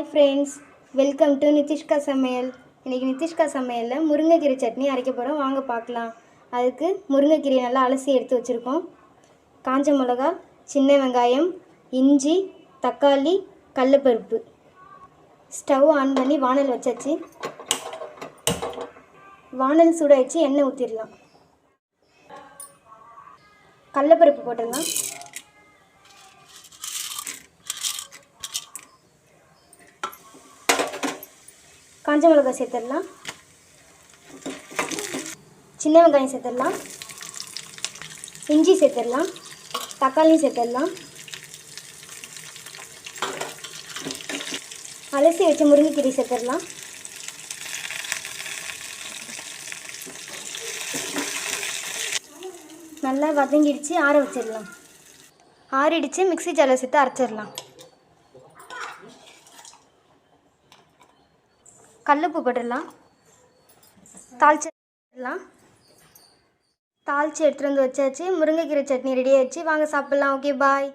Hi friends welcome to Nithishka சமையல் இன்றைக்கி நிதிஷ்கா சமையலில் முருங்கைக்கீரை சட்னி அரைக்க போகிறோம் வாங்க பார்க்கலாம். அதுக்கு முருங்கைக்கீரையை நல்லா அலசி எடுத்து வச்சுருக்கோம். காஞ்ச மிளகா சின்ன வெங்காயம் இஞ்சி தக்காளி கடலப்பருப்பு ஸ்டவ் ஆன் பண்ணி வானல் வச்சாச்சு. வானல் சூடாயிடுச்சு எண்ணெய் ஊற்றிடலாம் கடலப்பருப்பு போட்டுடலாம். காஞ்ச மிளகாய் சேர்த்துடலாம். சின்ன வெங்காயம் சேர்த்துடலாம். இஞ்சி சேர்த்துடலாம். தக்காளியும் சேர்த்துடலாம். அலசி வச்ச முருங்கைக்கீரை சேர்த்துடலாம். நல்லா வதங்கிடுச்சு ஆற வச்சிடலாம். ஆறிடுச்சு மிக்ஸி ஜாரில் சேர்த்து அரைச்சிடலாம். கல்லுப்பு போட்டுடலாம். தாளிச்சிடலாம் தாளித்து எடுத்துகிட்டு வந்து வச்சாச்சு. முருங்கைக்கீரை சட்னி ரெடி ஆயிடுச்சு. வாங்க சாப்பிட்லாம். Okay bye